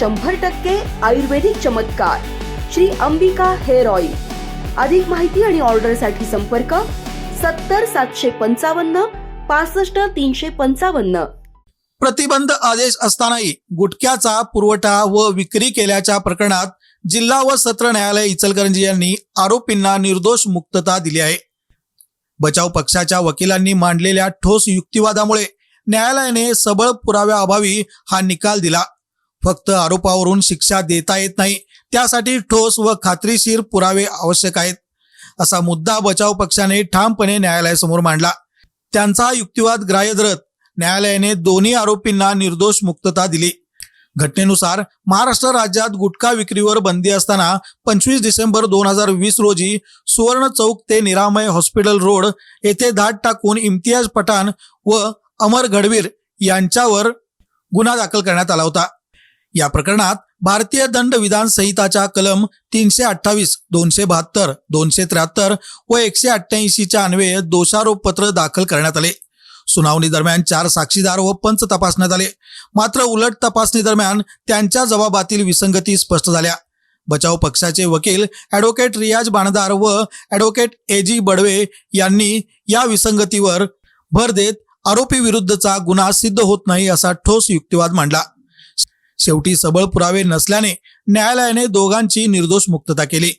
शंभर टक्के आयुर्वेदिक चमत्कार. Shri Ambika hair oil. अधिक माहिती आणि ऑर्डरसाठी संपर्क सत्तर सातशे पंचावन्न पासष्ट तीनशे पंचावन्न. प्रतिबंध आदेश असतानाही गुटख्याचा पुरवठा व विक्री केल्याच्या प्रकरणात जिल्हा व सत्र न्यायालय इचलकरंजी यांनी आरोपींना निर्दोष मुक्तता दिली आहे. बचाव पक्षाच्या वकिलांनी मांडलेल्या ठोस युक्तिवादामुळे न्यायालयाने सबळ पुराव्याअभावी हा निकाल दिला. फक्त आरोपावरून शिक्षा देता येत नाही. त्यासाठी ठोस व खात्रीशीर पुरावे आवश्यक आहेत. असा मुद्दा बचाव पक्षाने ठामपणे न्यायालयासमोर मांडला. त्यांचा युक्तिवाद ग्राह्य धरत न्यायालयाने दोन्ही आरोपींना निर्दोष मुक्तता दिली. घटनेनुसार महाराष्ट्र राज्यात गुटखा विक्रीवर बंदी असताना पंचवीस डिसेंबर दोन हजार वीस रोजी सुवर्ण चौक ते निरामय हॉस्पिटल रोड येथे धाड टाकून इम्तियाज पठाण व अमर घडवीर यांच्यावर गुन्हा दाखल करण्यात आला होता. या प्रकरणात भारतीय दंड विधान संहिताच्या कलम तीनशे अठ्ठावीस दोनशे बहात्तर दोनशे त्र्याहत्तर व एकशे अठ्ठ्याऐंशीच्या अन्वये दोषारोप पत्र दाखल करण्यात आले. सुनावणी दरम्यान चार साक्षीदार व पंच तपासण्यात आले. मात्र उलट तपासणी दरम्यान त्यांच्या जबाबातील विसंगती स्पष्ट झाल्या. बचाव पक्षाचे वकील ॲडव्होकेट रियाज बाणदार व ॲडव्होकेट ए जी बडवे यांनी या विसंगतीवर भर देत आरोपी विरुद्धचा गुन्हा सिद्ध होत नाही असा ठोस युक्तिवाद मांडला. शेवटी सबळ पुरावे नसल्याने न्यायालयाने दोघांची निर्दोष मुक्तता केली.